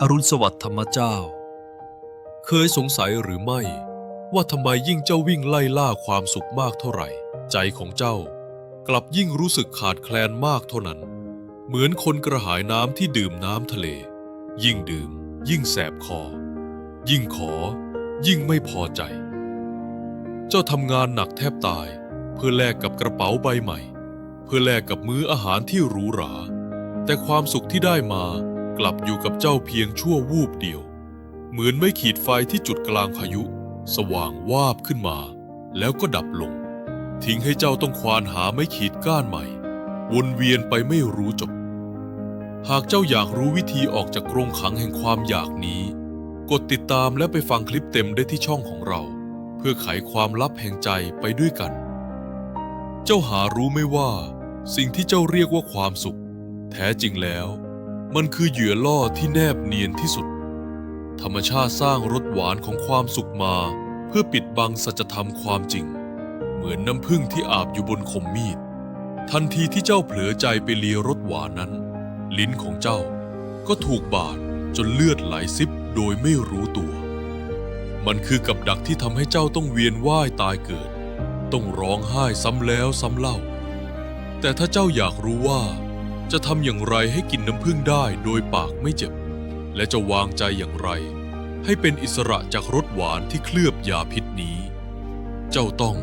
อรุณสวัสดิ์ธรรมเจ้า เคยสงสัยหรือไม่ ว่าทำไมยิ่งเจ้าวิ่งไล่ล่าความสุขมากเท่าไหร่ ใจของเจ้ากลับยิ่งรู้สึกขาดแคลนมากเท่านั้น เหมือนคนกระหายน้ำที่ดื่มน้ำทะเล ยิ่งดื่ม ยิ่งแสบคอ ยิ่งขอ ยิ่งไม่พอใจ เจ้าทำงานหนักแทบตาย เพื่อแลกกับกระเป๋าใบใหม่ เพื่อแลกกับมื้ออาหารที่หรูหรา แต่ความสุขที่ได้มา กลับอยู่กับเจ้าเพียงชั่ววูบเดียว เหมือนไม่ขีดไฟที่จุดกลางพายุ สว่างวาบขึ้นมา แล้วก็ดับลง ทิ้งให้เจ้าต้องควานหาไม่ขีดก้านใหม่ วนเวียนไปไม่รู้จบ หากเจ้าอยากรู้วิธีออกจากกรงขังแห่งความอยากนี้ กดติดตามและไปฟังคลิปเต็มได้ที่ช่องของเรา เพื่อไขความลับแห่งใจไปด้วยกัน เจ้าหารู้ไหม่ว่า สิ่งที่เจ้าเรียกว่าความสุข แท้จริงแล้ว มันคือเหยื่อล่อที่แนบเนียนที่สุด ธรรมชาติสร้างรสหวานของความสุขมา เพื่อปิดบังสัจธรรมความจริง เหมือนน้ำผึ้งที่อาบอยู่บนคมมีด ทันทีที่เจ้าเผลอใจไปเลียรสหวานนั้น ลิ้นของเจ้าก็ถูกบาดจนเลือดไหลซิบโดยไม่รู้ตัว มันคือกับดักที่ทำให้เจ้าต้องเวียนว่ายตายเกิด ต้องร้องไห้ซ้ำแล้วซ้ำเล่า แต่ถ้าเจ้าอยากรู้ว่า จะทำอย่างไรให้กินน้ำผึ้งได้โดยปากไม่เจ็บ และจะวางใจอย่างไร ให้เป็นอิสระจากรสหวานที่เคลือบยาพิษนี้ เจ้าต้อง